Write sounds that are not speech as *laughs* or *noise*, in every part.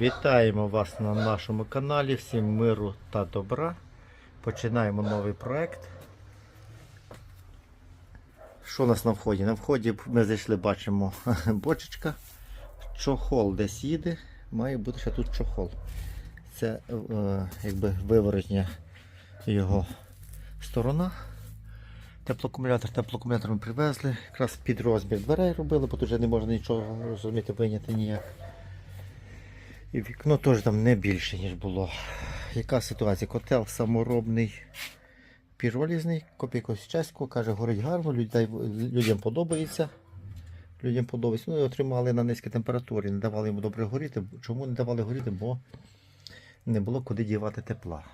Вітаємо вас на нашому каналі. Всім миру та добра. Починаємо новий проект. Що у нас на вході? На вході ми зайшли, бачимо *laughs* бочечка. Чохол десь їде. Має бути ще тут чохол. Це е, якби виворотня його сторона. Теплоакумулятор, теплоакумулятор ми привезли. Якраз під розмір дверей робили, бо тут вже не можна нічого розуміти, виняти ніяк. І вікно теж там не більше, ніж було. Яка ситуація? Котел саморобний піролізний, копій якогось чеського, каже, горить гарно, людей, людям подобається. Людям подобається. Ну і отримали на низькій температурі, не давали йому добре горіти. Чому не давали горіти? Бо не було куди дівати тепла.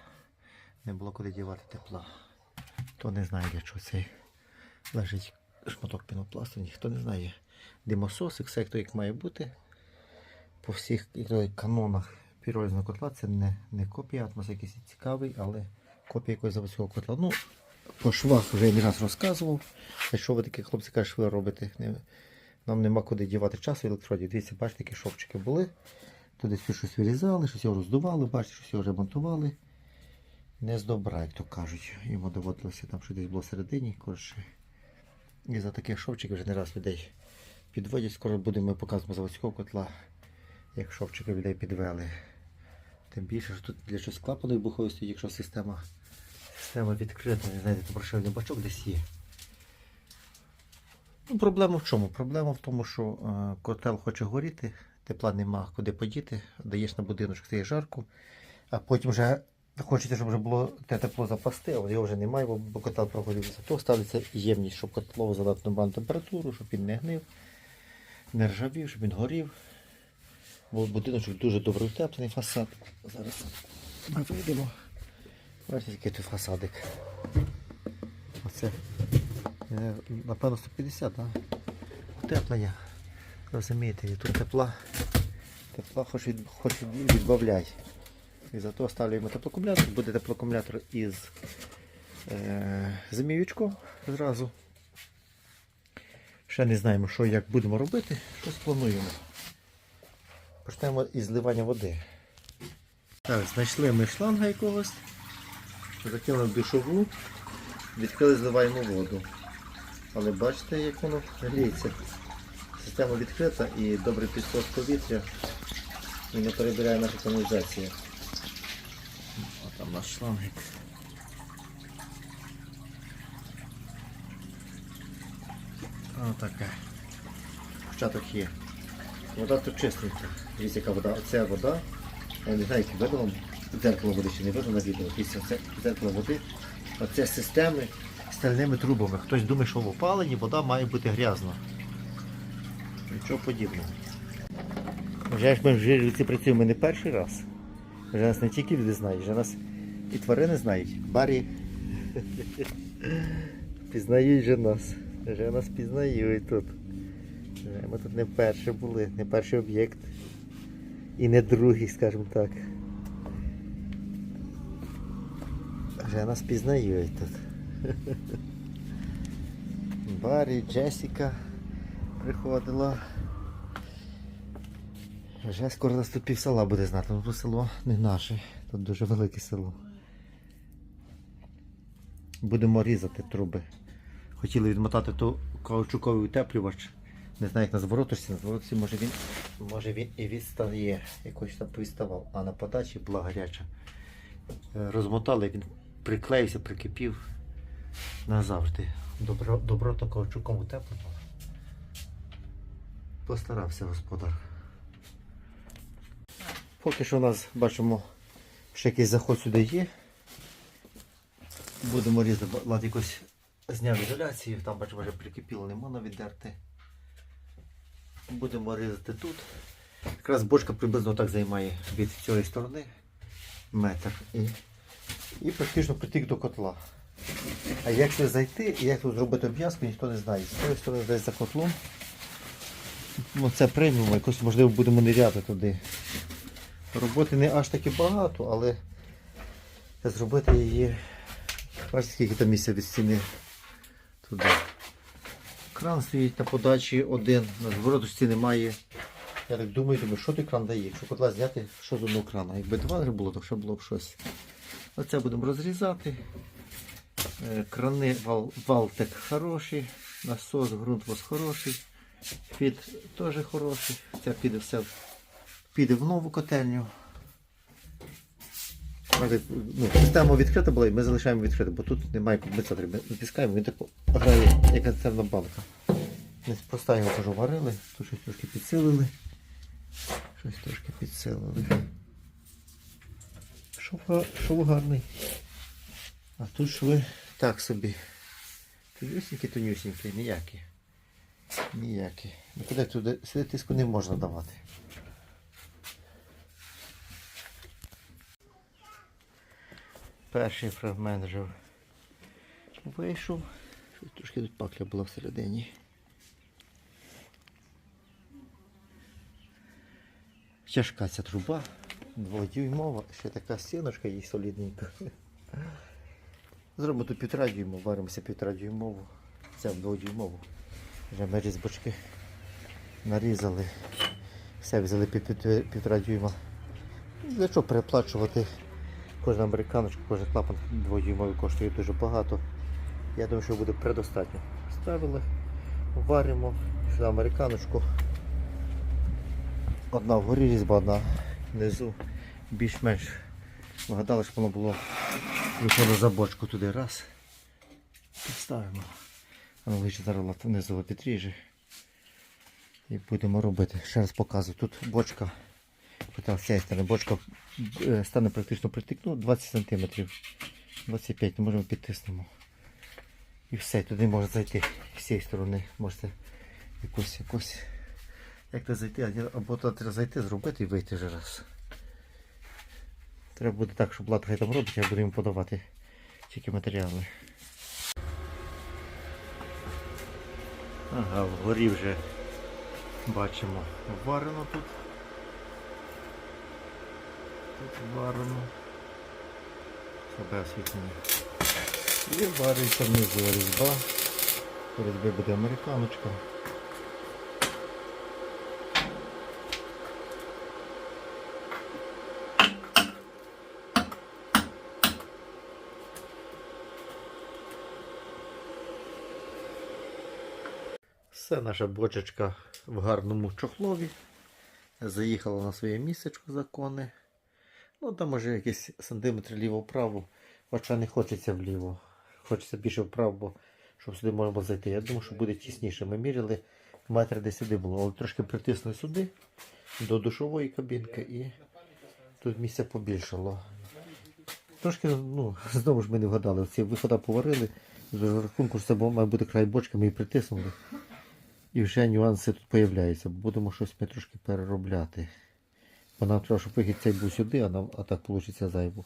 Не було куди дівати тепла. Хто не знає, для чого цей лежить шматок пінопласту, ніхто не знає. Димососик, все як, як має бути по всіх канонах піролізного котла це не, не копія, атмос якийсь цікавий, але копія якогось заводського котла. Ну, по швах вже не раз розказував. Якщо ви такі хлопці кажуть, що ви робите, нам нема куди дівати часу електроді. Дивіться, бачите, такі шовчики були. Туди щось вирізали, щось його роздували, бачите, щось його ремонтували. Не з добра, як то кажуть. Йому доводилося там щось десь було всередині. Коротше. І за таких шовчиків вже не раз людей підводять. Скоро будемо показувати заводського котла як шовчики людей підвели. Тим більше, що тут для щось клапаної бухою стоїть, якщо система, система відкрита, не знаєте, то прошивний бачок десь є. Ну, проблема в чому? Проблема в тому, що е, котел хоче горіти, тепла нема куди подіти, даєш на будиночок стає жарко, а потім вже хочеться, щоб вже було те тепло запасти, а його вже немає, бо, бо котел прогорівся. То ставиться ємність, щоб котло задати нормальну температуру, щоб він не гнив, не ржавів, щоб він горів. Будиночок дуже добре утеплений фасад. Зараз ми вийдемо. Бачите, який тут фасадик. Оце е, напевно 150, так? Утеплення. Розумієте, і тут тепла. Тепла хоч, від, хоч відбавляй. І зато ставлюємо теплоакумулятор. Буде теплоакумулятор із е, зимівічком зразу. Ще не знаємо, що як будемо робити, щось плануємо. Почнемо із води. Так, знайшли ми шланга якогось, закинули душову, відкрили зливаємо воду. Але бачите, як воно гріється. Система відкрита і добрий підсос повітря і не перебирає наша каналізація. О, там наш шлангик. Отака. Початок є. Вода тут чистенька. Дивіться, яка вода. Оце вода. Я не знаю, як вам. Дзеркало води ще не видно на відео. Дивіться, це дзеркало води. Оце системи стальними трубами. Хтось думає, що в опаленні вода має бути грязна. Нічого подібного. Вже ж ми в Жирівці працюємо не перший раз. Вже нас не тільки люди знають, вже нас і тварини знають. Барі *laughs* пізнають вже нас. Вже нас пізнають тут. Ми тут не вперше були, не перший об'єкт. І не другий, скажімо так. Вже нас пізнають тут. *laughs* Барі, Джесіка приходила. Вже скоро нас тут пів села буде знати, ну тут село не наше, тут дуже велике село. Будемо різати труби. Хотіли відмотати ту каучуковий утеплювач. Не знаю, як на звороточці, на зворотці може він, може він і відстає, якось там повідставав, а на подачі була гаряча. Е, Розмотали, він приклеївся, прикипів назавжди. Добро, добро то каучуком утеплено. Постарався господар. Поки що у нас бачимо, ще якийсь заход сюди є. Будемо різати, якось зняв ізоляцію, там бачимо вже прикипіло, не віддерти. Будемо різати тут. Якраз бочка приблизно так займає від цієї сторони метр. І, і практично притик до котла. А як сюди зайти і як тут зробити обв'язку, ніхто не знає. З цієї сторони десь за котлом. Ну, це приймемо, якось можливо будемо ниряти туди. Роботи не аж таки багато, але зробити її. Бачите, скільки там місця від стіни туди. Кран стоїть на подачі один, на звороточці немає Я так думаю, думаю, що той кран дає. Якщо котла зняти, що з одного крана. Якби два було, то ще було б щось. Оце будемо розрізати. Е, Крани вал, валтек хороший, насос, ґрунтвос хороший, фід теж хороший. Це піде все піде в нову котельню. Ну, система відкрита була і ми залишаємо відкриту, бо тут немає компенсаторів. Ми натискаємо, він так грає, як консервна банка. Просто його кажу, варили, тут щось трошки підсилили. Щось трошки підсилили. Шов, шов гарний. А тут шви так собі. Тонюсінькі, тонюсінькі, ніякі. Ніякі. Нікуди туди сюди тиску не можна давати. Перший фрагмент вже вийшов. Трошки тут пакля була всередині. Тяжка ця труба, дводюймова, ще така стіночка їй солідненька. Зробимо тут півтора варимося півтора дюймову, це дводюймову. Вже ми різьбочки нарізали. Все взяли пів, пів, півтора дюйма. Для чого переплачувати кожну американочку, кожен клапан дводюймовий коштує дуже багато. Я думаю, що буде предостатньо. Ставили, варимо сюди американочку. Одна вгорі різьба, одна внизу. Більш-менш вгадали, щоб воно було виходило за бочку туди раз. Підставимо. Лише зараз внизу підріже. І будемо робити. Ще раз показую. Тут бочка. Хоча з цієї бочка е, стане практично притик, ну, 20 см. 25 ми можемо підтиснемо. І все, туди можна зайти з цієї сторони. Можете якось якось. Як то зайти, або то треба зайти, зробити і вийти вже раз. Треба буде так, щоб Влад хай там робить, я буду йому подавати тільки матеріали. Ага, вгорі вже бачимо варено тут. Тут варено. Слабе освітлення. І вариться внизу різьба. По різьбі буде американочка. Все, наша бочечка в гарному чохлові. Заїхала на своє місцечко законне. Ну там може якісь сантиметри ліво-вправо. Хоча не хочеться вліво. Хочеться більше вправо, бо щоб сюди можна було зайти. Я думаю, що буде тісніше. Ми міряли, метр десь сюди було. Але трошки притиснули сюди до душової кабінки і тут місця побільшало. Трошки, ну, знову ж ми не вгадали. Ці виходи поварили. З рахунку, що це має бути край бочки, ми її притиснули. І вже нюанси тут з'являються. Будемо щось ми трошки переробляти. Бо нам треба, щоб вихід цей був сюди, а, а так вийде зайву.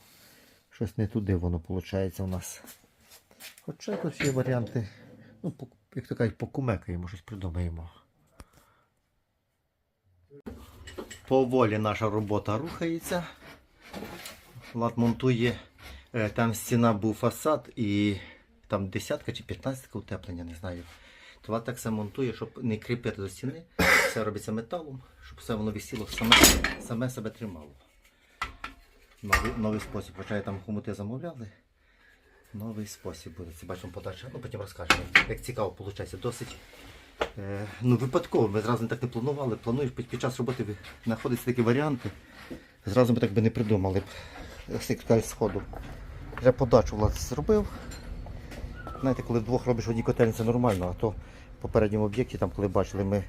Щось не туди воно виходить у нас. Хоча тут є варіанти. Ну, як то кажуть, покумекаємо, щось придумаємо. Поволі наша робота рухається. Влад монтує. Е, Там стіна був фасад і там десятка чи п'ятнадцятка утеплення, не знаю. То Влад так все монтує, щоб не кріпити до стіни. Все робиться металом, щоб все воно висіло, саме, саме себе тримало. Новий, новий спосіб. Хоча я там хомути замовляли. Новий спосіб буде. Це бачимо подальше. Ну потім розкажемо. Як цікаво виходить. Досить е, ну, випадково. Ми зразу так не планували. Плануєш під, під час роботи знаходяться такі варіанти. Зразу ми так би не придумали б. Як сходу. Вже подачу Влад зробив. Знаєте, коли вдвох робиш в одній котельні, це нормально, а то в попередньому об'єкті, там, коли бачили ми,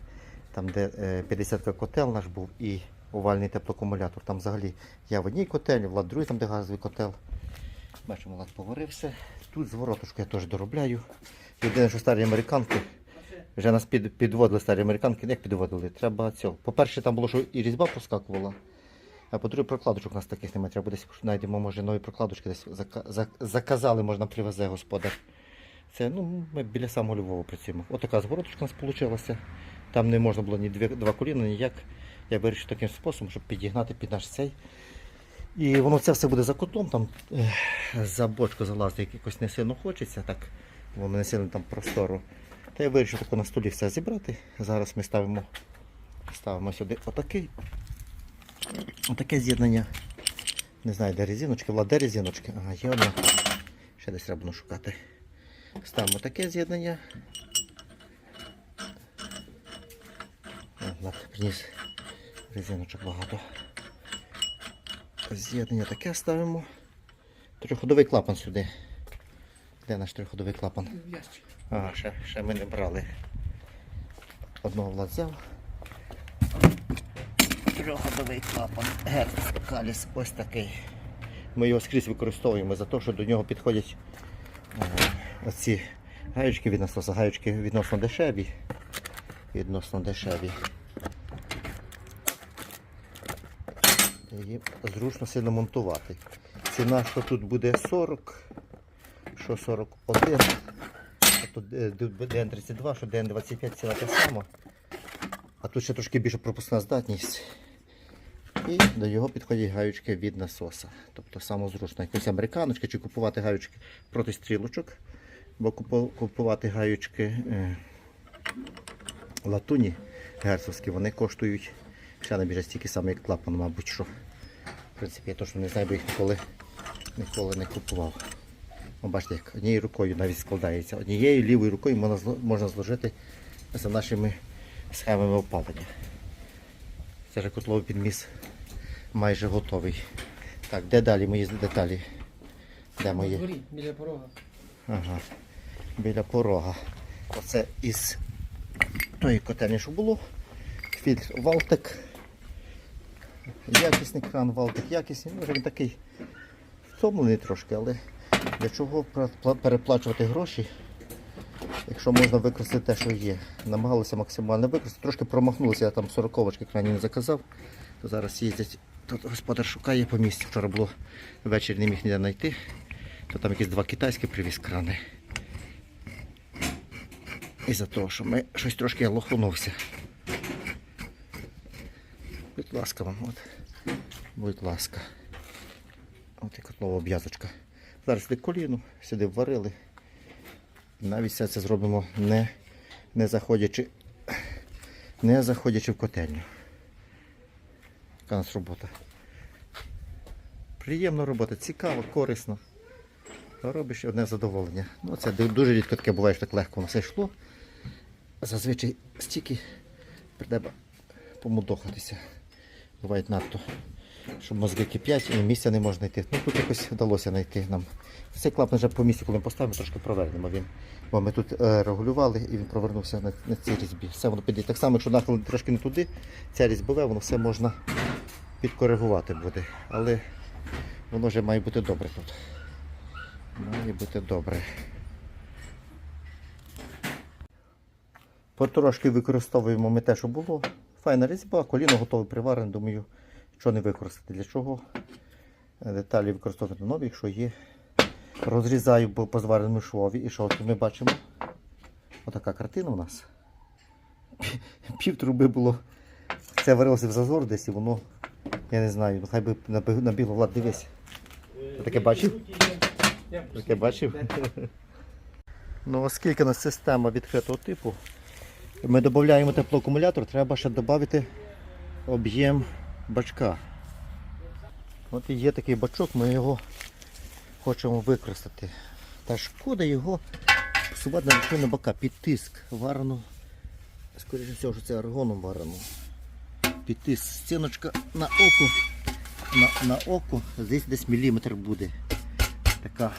там, де е, 50 котел наш був і овальний теплоакумулятор, там взагалі я в одній котельні, Влад в другій, там де газовий котел. Бачимо, Влад поварився. Тут зворотушку я теж доробляю. Єдине, що старі американки, вже нас під, підводили старі американки, як підводили. Треба цього. По-перше, там було, що і різьба проскакувала. А по-друге, прокладочок у нас таких немає. Треба десь знайдемо, може, нові прокладочки десь заказали, можна привезе господар. Це ну, ми біля самого Львова працюємо. Отака звороточка у нас вийшла. Там не можна було ні дві, два коліна, ніяк. Я вирішив таким способом, щоб підігнати під наш цей. І воно це все буде за котлом, там за бочку залазити якось не сильно хочеться, так, бо не сильно там простору. Та я вирішив тако на столі все зібрати. Зараз ми ставимо Ставимо сюди отакий. Отаке з'єднання. Не знаю, де резиночки, Влад, де резиночки? Ага, є одна. Ще десь треба шукати. Ставимо таке з'єднання. О, Приніс резиночок багато. З'єднання таке ставимо. Трьохходовий клапан сюди. Де наш трьохходовий клапан? Ага, ще, ще ми не брали. Одного влад взяв. Трьохходовий клапан. Герц каліс ось такий. Ми його скрізь використовуємо за те, що до нього підходять е, оці гаючки від насоса. Гаючки відносно дешеві. Відносно дешеві. Її зручно сильно монтувати. Ціна, що тут буде 40, що 41. А тут е, ДН32, що ДН25 ціна та сама. А тут ще трошки більше пропускна здатність. І до його підходять гаючки від насоса. Тобто самозручно. Якусь американочки чи купувати гаючки проти стрілочок. Бо купувати гаючки е, латуні герцовські, вони коштують ще не більше стільки саме, як клапан, мабуть. що. В принципі, я точно не знаю, бо їх ніколи, ніколи не купував. Ну, бачите, як однією рукою навіть складається. Однією лівою рукою можна, можна зложити за нашими схемами опалення. Це вже котловий підміс майже готовий. Так, де далі мої деталі? Де мої? дворі, біля порога. Ага. Біля порога. Оце із тої котельні, що було. Фільтр Валтек. Якісний кран Валтек якісний. Може він такий втомлений трошки, але для чого переплачувати гроші, якщо можна використати те, що є. Намагалися максимально використати. Трошки промахнулися, я там сороковочки крані не заказав. То зараз їздять. Тут господар шукає по місці. Вчора було ввечері не міг ніде знайти. То там якісь два китайські привіз крани. І за того, що ми щось трошки я лоханувся. Будь ласка вам, от. Будь ласка. От і котлова обв'язочка. Зараз сюди коліно, сюди варили. Навіть все це зробимо не, не заходячи, не заходячи в котельню. Яка у нас робота. Приємна робота, цікаво, корисно. Робиш одне задоволення. Ну, це дуже рідко таке буває, що так легко все йшло. Зазвичай стільки треба помудохатися. Буває надто, що мозги кип'ять і місця не можна знайти. Ну тут якось вдалося знайти нам. Цей клапан вже по місці, коли ми поставимо, трошки провернемо він. Бо ми тут е, регулювали і він провернувся на, на цій різьбі. Все воно піде. Так само, якщо нахил трошки не туди, ця різьбове, воно все можна підкоригувати буде. Але воно вже має бути добре тут. Має бути добре. Потрошки використовуємо ми те, що було. Файна різьба, коліно готове приварене, думаю, що не використати. Для чого деталі використовувати нові, якщо є. Розрізаю по, звареному швові. І що тут ми бачимо? Отака картина у нас. *laughs* Пів труби було. Це варилося в зазор десь і воно, я не знаю, хай би набігло Влад, дивись. Таке бачив? Таке бачив? *laughs* Ну, оскільки у нас система відкритого типу, ми додаємо теплоакумулятор, треба ще додати об'єм бачка. От є такий бачок, ми його хочемо використати. Та шкода його псувати на вершину бока під тиск варену. Скоріше всього, що це аргоном варено. Під тиск стіночка на око. На, на око десь десь міліметр буде. Така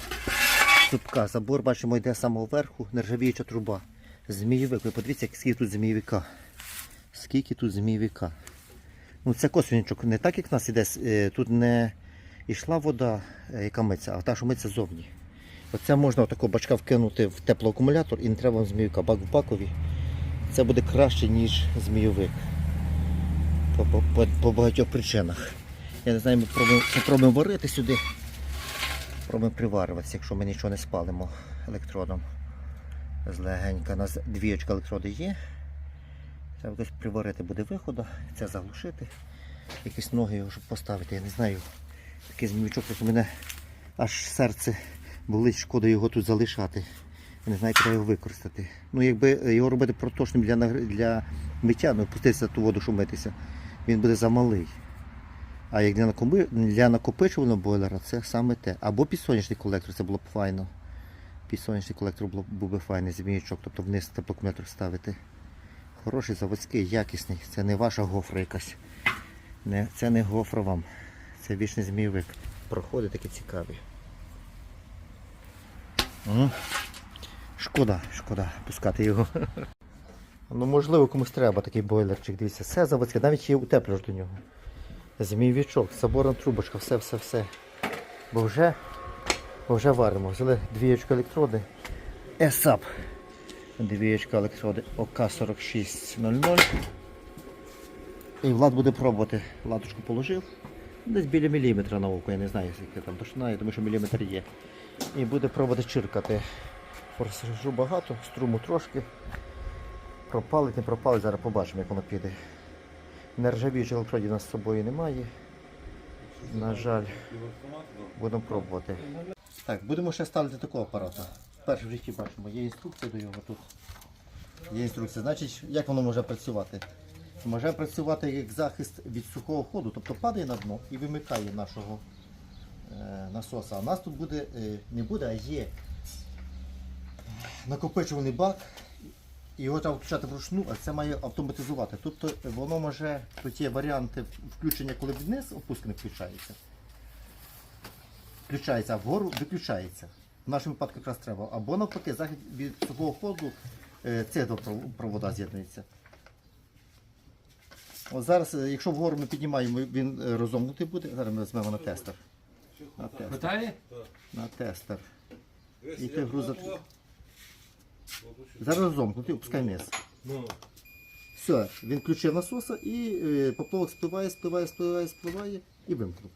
цупка. Забор, бачимо, йде з самого верху, нержавіюча труба. Змійовик. Ви подивіться, скільки тут змійовика. Скільки тут змійовика. Ну, це косвінчик. Не так, як в нас іде, е, тут не йшла вода, е, яка миться, а та, що миться зовні. Оце можна отакого бачка вкинути в теплоакумулятор і не треба вам змійовика. Бак в бакові. Це буде краще, ніж змійовик. По, по, по, по багатьох причинах. Я не знаю, ми пробуємо, варити сюди. Пробуємо приварюватися, якщо ми нічого не спалимо електродом. Злегенька. У нас двієчка електроди є. Треба якось приварити буде виходу, це заглушити. Якісь ноги його поставити. Я не знаю. Такий змійчок, у мене аж серце болить, шкода його тут залишати. Я не знаю, як його використати. Ну, якби його робити проточним для, для миття, ну пуститися ту воду, щоб митися, він буде замалий. А як для, накопичувального бойлера це саме те. Або підсонячний колектор, це було б файно. Підсонячний колектор був би файний зміючок, тобто вниз теплокомплектор ставити. Хороший, заводський, якісний. Це не ваша гофра якась. Не, це не гофра вам. Це вічний змійовик. Проходи такі цікаві. М. Шкода, шкода пускати його. *laughs* Ну, можливо, комусь треба такий бойлерчик. Дивіться, все заводське, навіть є утеплювач до нього. Змійовичок, заборна трубочка, все, все, все. Бо вже, вже варимо. Взяли двієчку електроди. ESAP. Двієчка електроди ОК4600. І Влад буде пробувати. Латочку положив. Десь біля міліметра на око, я не знаю, скільки там точна, я думаю, що міліметр є. І буде пробувати чиркати. Форсажу багато, струму трошки. Пропалить, не пропалить, зараз побачимо, як воно піде. Нержавіючих електродів у нас з собою немає. На жаль, будемо пробувати. Так, будемо ще ставити такого апарата. Перше в житті бачимо, є інструкція до нього тут. Є інструкція. Значить, як воно може працювати? Може працювати як захист від сухого ходу, тобто падає на дно і вимикає нашого е, насоса. А у нас тут буде, е, не буде, а є накопичувальний бак. Його треба включати вручну, а це має автоматизувати. Тобто воно може, тут є варіанти включення, коли вниз опускане включається. Включається, а вгору виключається. В нашому випадку якраз треба. Або навпаки, захід від сухого ходу е, два пров- провода з'єднуються. От зараз, е, якщо вгору ми піднімаємо, він е, розомкнутий буде. Зараз ми візьмемо на тестер. На тестер. Хватає? На тестер. І ти грузок. Зараз розомкнутий, опускай вниз. Ну, Все, він включив насоса і е, поплавок спливає, спливає, спливає, спливає і вимкнув.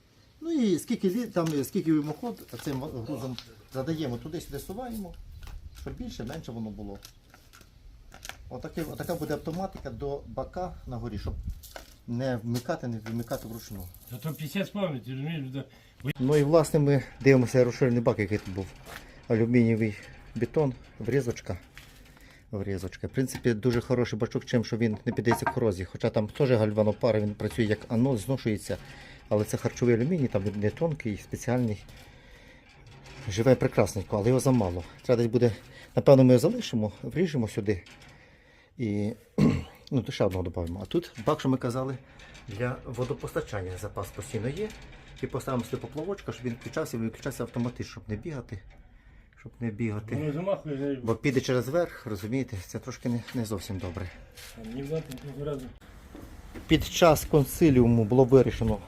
Ну і скільки лі- там, е, скільки вимоход цим грузом задаємо туди, сюди суваємо, щоб більше, менше воно було. Отаке, отака буде автоматика до бака на горі, щоб не вмикати, не вмикати вручну. зато 50 спавнить, ти розумієш? Ну і власне ми дивимося розширений бак, який тут був. Алюмінієвий бетон, врізочка. Врізочка. В принципі, дуже хороший бачок, чим що він не піддається корозії. Хоча там теж гальванопара, він працює як анод, зношується. Але це харчовий алюміній, там не тонкий, спеціальний. Живе прекрасненько, але його замало. Треба десь буде, напевно, ми його залишимо, вріжемо сюди. І *clears throat* ну, то ще одного додамо. А тут бак, що ми казали, для водопостачання запас постійно є. І поставимо сюди поплавочка, щоб він включався і виключався автоматично, щоб не бігати. Щоб не бігати. Замахує, Бо піде через верх, розумієте, це трошки не, не зовсім добре. Під час консиліуму було вирішено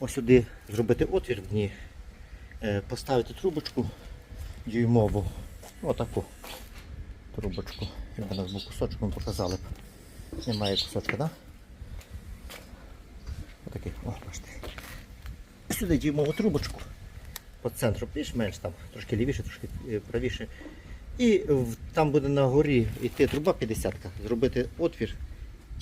ось сюди зробити отвір в дні, е, поставити трубочку дюймову, отаку трубочку. Якби нас був кусочок, ми показали б. Немає кусочка, так? Отакий, о, бачите. Сюди дюймову трубочку по центру, більш-менш там, трошки лівіше, трошки е, правіше. І там буде на горі йти труба 50 зробити отвір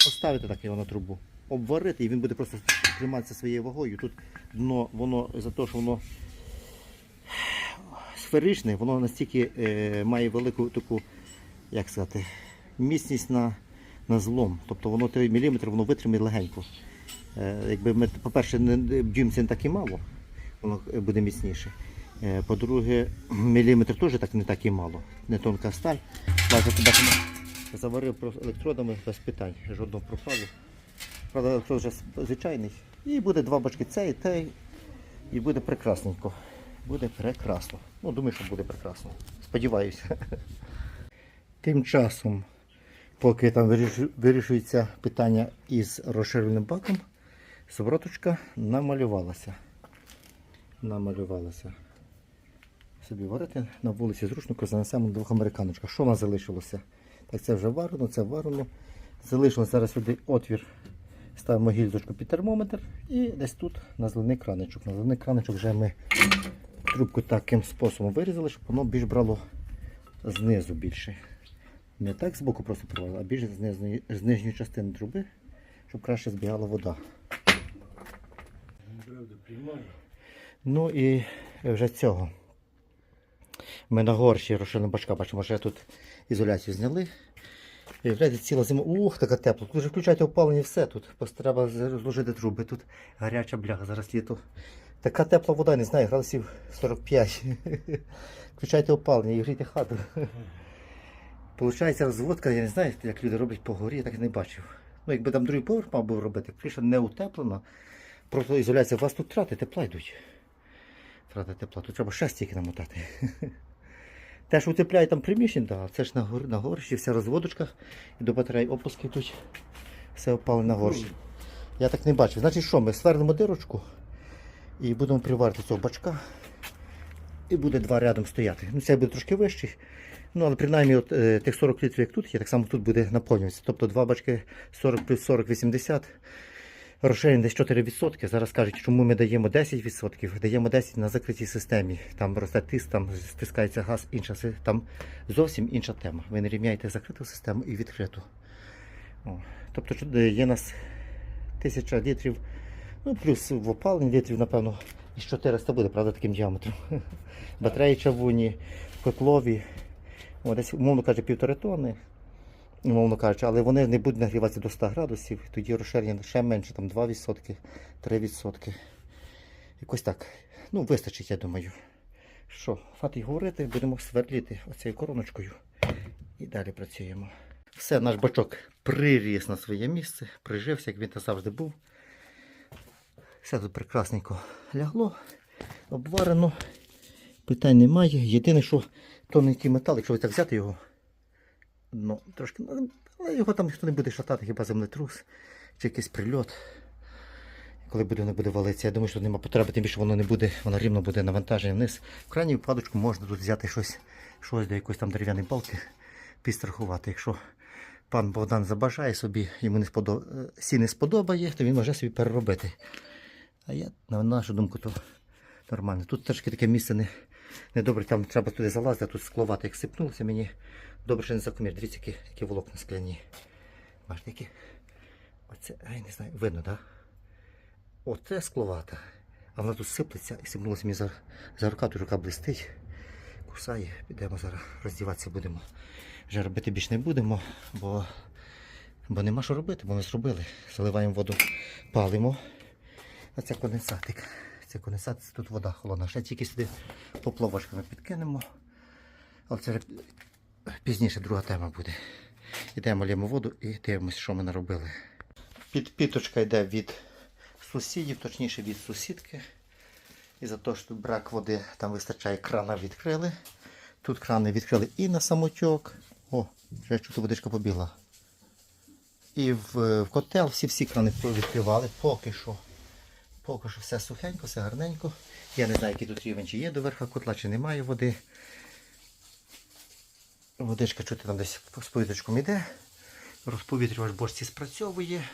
поставити так його на трубу, обварити, і він буде просто триматися своєю вагою. Тут дно, воно за те, що воно сферичне, воно настільки е, має велику таку, як сказати, міцність на, на злом. Тобто воно 3 мм, воно витримає легенько. Е, якби по-перше, не б'ємо це не так і мало, воно е, буде міцніше. Е, По-друге, міліметр теж так не так і мало. Не тонка сталь. Заварив електродами без питань, жодного пропалу. Правда, електрод вже звичайний. І буде два бачки цей, той. І буде прекрасненько. Буде прекрасно. Ну, думаю, що буде прекрасно. Сподіваюся. *laughs* Тим часом, поки там вирішується питання із розширеним баком, совороточка намалювалася. Намалювалася. Собі варити на вулиці зручно, занесемо двох американочках. Що в нас залишилося? Так, це вже варено, це варено. Залишилось зараз сюди отвір. Ставимо гільзочку під термометр і десь тут на зелений краничок. На зелений краничок вже ми трубку таким способом вирізали, щоб воно більш брало знизу більше. Не так збоку просто провалило, а більше з, нижньої- з нижньої частини труби, щоб краще збігала вода. Ну і вже цього. Ми на горші розширено бачка бачимо, що тут ізоляцію зняли. Виявляється, ціла зима. Ух, така тепла. Тут вже включайте опалення все тут. Просто треба розложити труби. Тут гаряча бляха, зараз літо. Така тепла вода, не знаю, градусів 45. *laughs* Включайте опалення і грійте хату. *laughs* Получається розводка, я не знаю, як люди роблять по горі, я так і не бачив. Ну, якби там другий поверх мав би робити, криша не утеплена, просто ізоляція, у вас тут втрати тепла йдуть. Втрати тепла, тут треба ще стільки намотати. *laughs* Те, що утепляє там приміщення, да, це ж на, гор, на горищі, вся розводочка, і до батареї опуски йдуть, все опали на горщі. Я так не бачив. Значить що, ми свернемо дирочку і будемо приварити цього бачка. І буде два рядом стояти. Ну, цей буде трошки вищий. Ну, але принаймні от, е, тих 40 літрів, як тут є, так само тут буде наповнюватися. Тобто два бачки 40 плюс 40 80. Розширення десь 4%. Зараз кажуть, чому ми даємо 10%. Даємо 10% на закритій системі. Там росте тиск, там стискається газ, інша там зовсім інша тема. Ви не рівняєте закриту систему і відкриту. О. Тобто е, є нас 1000 літрів, ну плюс в опаленні літрів, напевно, і 400 буде, правда, таким діаметром. *laughs* Батареї чавуні, котлові. О, десь, умовно кажучи, півтори тонни. Умовно кажучи, але вони не будуть нагріватися до 100 градусів, тоді розширення ще менше, там 2%, 3%. Якось так. Ну, вистачить, я думаю. Що, хватить говорити, будемо сверліти оцією короночкою і далі працюємо. Все, наш бачок приріс на своє місце, прижився, як він та завжди був. Все тут прекрасненько лягло, обварено. Питань немає. Єдине, що тоненький метал, якщо ви так взяти його, ну, трошки, ну, але його там ніхто не буде шатати, хіба землетрус чи якийсь прильот. Коли буде, не буде валитися, я думаю, що нема потреби, тим більше воно не буде, воно рівно буде навантаження вниз. В крайній випадочку можна тут взяти щось, щось до якоїсь там дерев'яної балки, підстрахувати. Якщо пан Богдан забажає собі, йому не сподоб... е, сі не сподобає, то він може собі переробити. А я, на нашу думку, то нормально. Тут трошки таке місце не, недобре, там треба туди залазити, а тут скловати, як сипнулося мені. Добре, що не закумір. Дивіться, які, які волокна скляні. Бачите, які? Оце, ай, не знаю, видно, так? Да? Оце скловата. А вона тут сиплеться і сипнулося мені за, за рука, тут рука блистить, кусає. Підемо зараз роздіватися будемо. Вже робити більш не будемо, бо, бо нема що робити, бо ми зробили. Заливаємо воду, палимо. А це конденсатик. Це конденсат, тут вода холодна. Ще тільки сюди поплавочками підкинемо. Але це пізніше друга тема буде. Йдемо лємо воду і дивимося, що ми наробили. Підпіточка йде від сусідів, точніше від сусідки. І за те, що тут брак води, там вистачає крана відкрили. Тут крани відкрили і на самотьок. О, вже чути водичка побігла. І в, в котел всі-всі крани відкривали поки що. Поки що все сухенько, все гарненько. Я не знаю, який тут рівень, чи є до верха котла, чи немає води. Водичка чути там десь з повітрячком йде. Розповітрювач в бочці спрацьовує.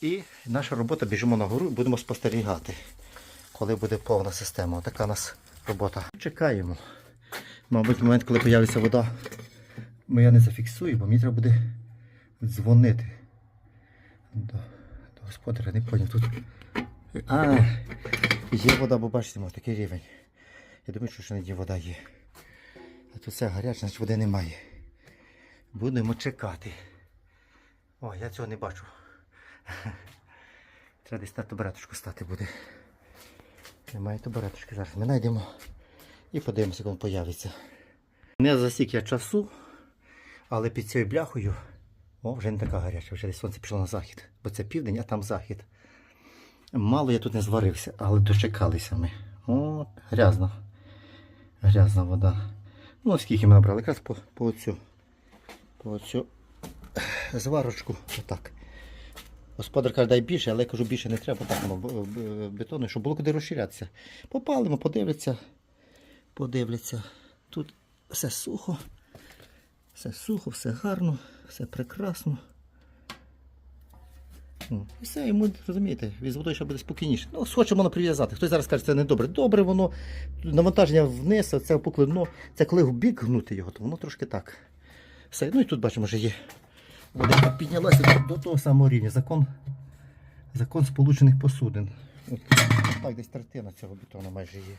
І наша робота біжимо на гору і будемо спостерігати, коли буде повна система. Така у нас робота. Чекаємо. Мабуть, момент, коли з'явиться вода, я не зафіксую, бо мені треба буде дзвонити. До, до господаря не поняв тут. А, є вода, бо бачите, такий рівень. Я думаю, що ще не вода є. А тут все гаряче, значить води немає. Будемо чекати. О, я цього не бачу. *laughs* Треба десь на табуреточку стати буде. Немає табуреточки зараз. Ми знайдемо і подивимося, коли він появиться. Не засік я часу, але під цією бляхою о, вже не така гаряча, вже десь сонце пішло на захід. Бо це південь, а там захід. Мало я тут не зварився, але дочекалися ми. О, грязно. Грязна вода. Ну, скільки ми набрали? Якраз по, по оцю. По оцю зварочку. Отак. Господар каже, дай більше, але я кажу, більше не треба, так бетону, щоб було куди розширятися. Попалимо, подивляться. Подивляться. Тут все сухо. Все сухо, все гарно, все прекрасно. І все, йому, розумієте, від водою ще буде спокійніше. Ну, схоче можна прив'язати. Хтось зараз каже, це не добре. Добре, воно навантаження вниз, це поклино. Це коли в бік гнути його, то воно трошки так. Все. Ну і тут бачимо, що є. Вода піднялася до того самого рівня. Закон, закон сполучених посудин. От, так, десь третина цього бетону майже є.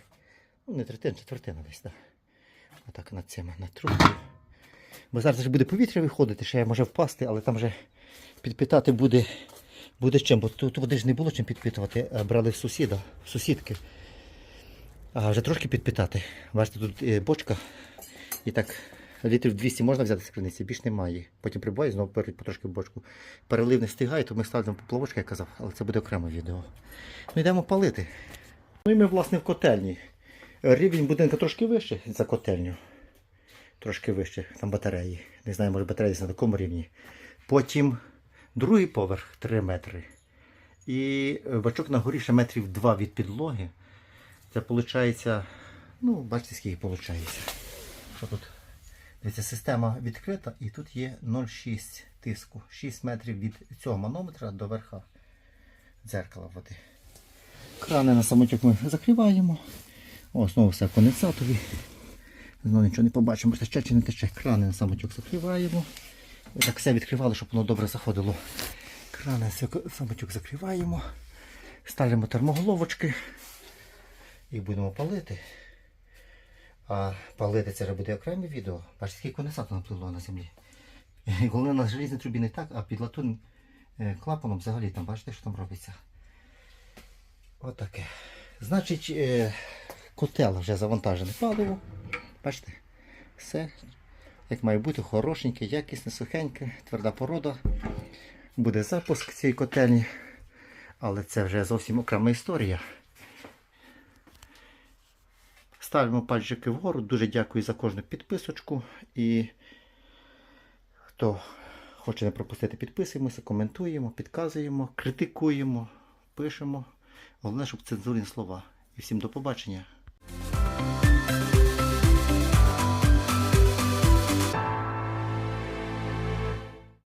Ну, не третина, четвертина десь, так. Отак над цим, над трубкою. Бо зараз вже буде повітря виходити, ще може впасти, але там вже підпитати буде, буде чим. Бо тут води ж не було чим підпитувати, брали сусіда, сусідки. А вже трошки підпитати. Бачите, тут е, бочка. І так літрів 200 можна взяти з криниці, більш немає. Потім прибуває, знову беруть потрошки в бочку. Перелив не встигає, то ми ставимо поплавочка, як казав, але це буде окреме відео. Ну йдемо палити. Ну і ми, власне, в котельні. Рівень будинку трошки вище за котельню. Трошки вище, там батареї. Не знаю, може батареї на такому рівні. Потім другий поверх 3 метри. І бачок на горі ще метрів 2 від підлоги. Це виходить, ну, бачите, скільки виходить. Що тут? Дивіться, система відкрита і тут є 0,6 тиску. 6 метрів від цього манометра до верха дзеркала води. Крани на самотюк ми закриваємо. О, знову все конденсатові. Знову нічого не побачимо, тече чи не тече. Крани на самотюк закриваємо. Так все відкривали, щоб воно добре заходило. Крани самотюк закриваємо. Ставимо термоголовочки і будемо палити. А палити це буде окреме відео. Бачите, скільки конденсату напливло на землі. І Головне на железній трубі не так, а під латунним е, клапаном взагалі там бачите, що там робиться. Отаке. Значить, е, котел вже завантажене паливо. Бачите? Все. Як має бути, хорошеньке, якісне, сухеньке, тверда порода. Буде запуск цієї котельні. Але це вже зовсім окрема історія. Ставимо пальчики вгору. Дуже дякую за кожну підписочку. І хто хоче не пропустити, підписуємося, коментуємо, підказуємо, критикуємо, пишемо. Головне, щоб цензурні слова. І всім до побачення.